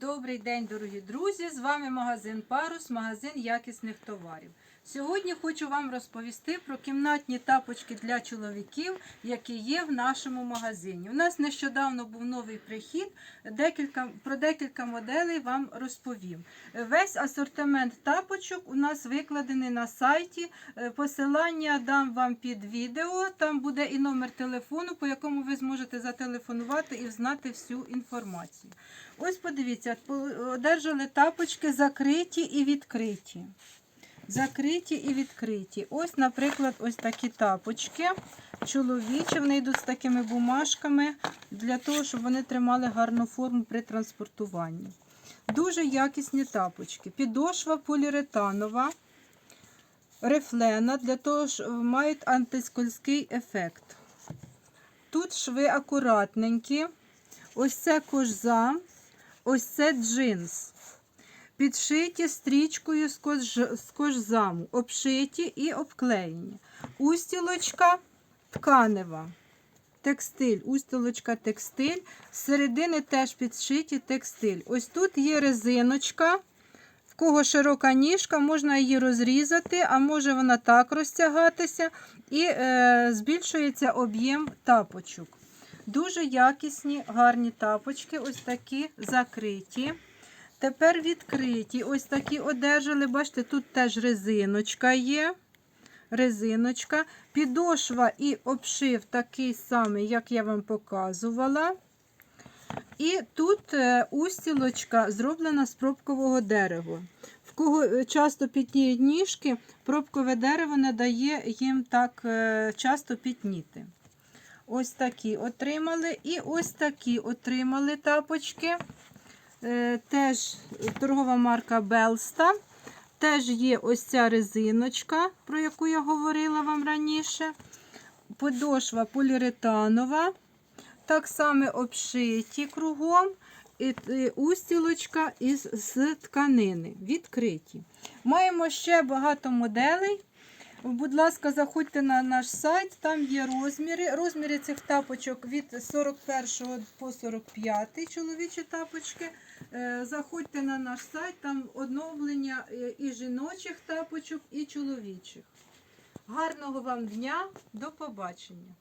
Добрий день, дорогі друзі! З вами магазин Парус, магазин якісних товарів. Сьогодні хочу вам розповісти про кімнатні тапочки для чоловіків, які є в нашому магазині. У нас нещодавно був новий прихід. Декілька, про декілька моделей вам розповім. Весь асортимент тапочок у нас викладений на сайті. Е, Посилання дам вам під відео. Там буде і номер телефону, по якому ви зможете зателефонувати і взнати всю інформацію. Ось подивіться, одержали тапочки закриті і відкриті. Закриті і відкриті. Ось, наприклад, ось такі тапочки. Чоловічі, вони йдуть з такими бумажками для того, щоб вони тримали гарну форму при транспортуванні. Дуже якісні тапочки. Підошва поліуретанова, рифлена, для того, що мають антискользький ефект. Тут шви акуратненькі. Ось це кожза, ось це джинс. Підшиті стрічкою з кожзаму, обшиті і обклеєні. Устілочка тканева. Текстиль, устілочка текстиль. З середини теж підшиті текстиль. Ось тут є резиночка. В кого широка ніжка, можна її розрізати, а може вона так розтягатися, і е, збільшується об'єм тапочок. Дуже якісні, гарні тапочки, ось такі закриті. Тепер відкриті. Ось такі одержали. Бачите, тут теж резиночка є. Резиночка. Підошва і обшив такий самий, як я вам показувала. І тут е, устілочка зроблена з пробкового дерева. В кого е, часто пітніють ніжки, пробкове дерево не дає їм так е, часто пітніти. Ось такі отримали. І ось такі отримали тапочки. Е, Теж торгова марка Белста. Теж є ось ця резиночка, про яку я говорила вам раніше. Подошва поліуретанова. Так само обшиті кругом. І устілочка із з тканини. Відкриті. Маємо ще багато моделей. Будь ласка, заходьте на наш сайт, там є розміри. Розміри цих тапочок від 41 по 45 чоловічі тапочки. Е, Заходьте на наш сайт, там оновлення е, і жіночих тапочок, і чоловічих. Гарного вам дня, до побачення!